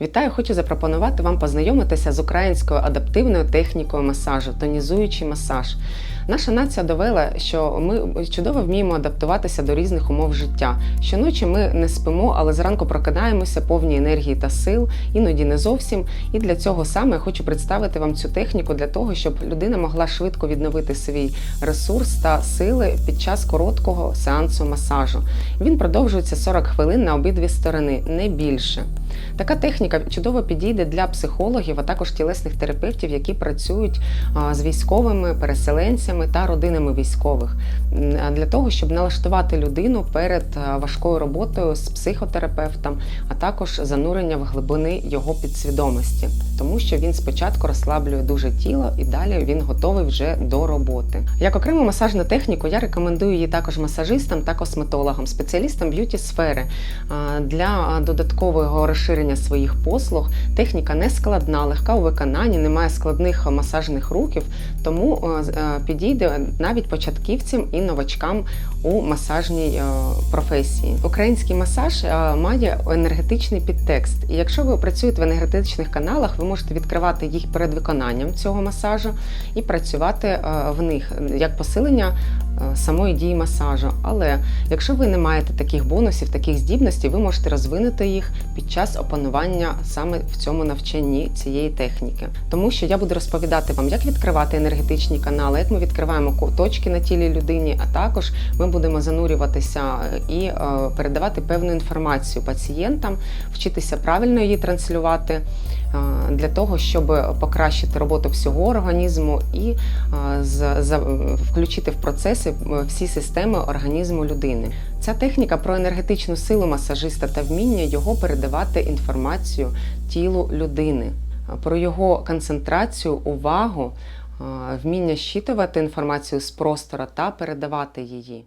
Вітаю, хочу запропонувати вам познайомитися з українською адаптивною технікою масажу, тонізуючий масаж. Наша нація довела, що ми чудово вміємо адаптуватися до різних умов життя. Щоночі ми не спимо, але зранку прокидаємося повні енергії та сил, іноді не зовсім. І для цього саме я хочу представити вам цю техніку для того, щоб людина могла швидко відновити свій ресурс та сили під час короткого сеансу масажу. Він продовжується 40 хвилин на обидві сторони, не більше. Така техніка чудово підійде для психологів, а також тілесних терапевтів, які працюють з військовими переселенцями та родинами військових, для того, щоб налаштувати людину перед важкою роботою з психотерапевтом, а також занурення в глибини його підсвідомості, тому що він спочатку розслаблює дуже тіло і далі він готовий вже до роботи. Як окрему масажну техніку я рекомендую її також масажистам та косметологам, спеціалістам б'юті сфери для додаткового розширення своїх послуг. Техніка не складна, легка у виконанні, немає складних масажних рухів, тому підійде навіть початківцям і новачкам у масажній професії. Український масаж має енергетичний підтекст, і якщо ви працюєте в енергетичних каналах, ви можете відкривати їх перед виконанням цього масажу і працювати е, в них як посилення самої дії масажу. Але якщо ви не маєте таких бонусів, таких здібностей, ви можете розвинути їх під час опанування саме в цьому навчанні цієї техніки. Тому що я буду розповідати вам, як відкривати енергетичні канали, як ми відкриваємо точки на тілі людині, а також ми будемо занурюватися е, і е, передавати певну інформацію пацієнтам, вчитися правильно її транслювати е, для того, щоб покращити роботу всього організму і е, включити в процеси е, всі системи організму людини. Ця техніка про енергетичну силу масажиста та вміння його передавати інформацію тілу людини, е, про його концентрацію, увагу, е, вміння щитувати інформацію з простора та передавати її.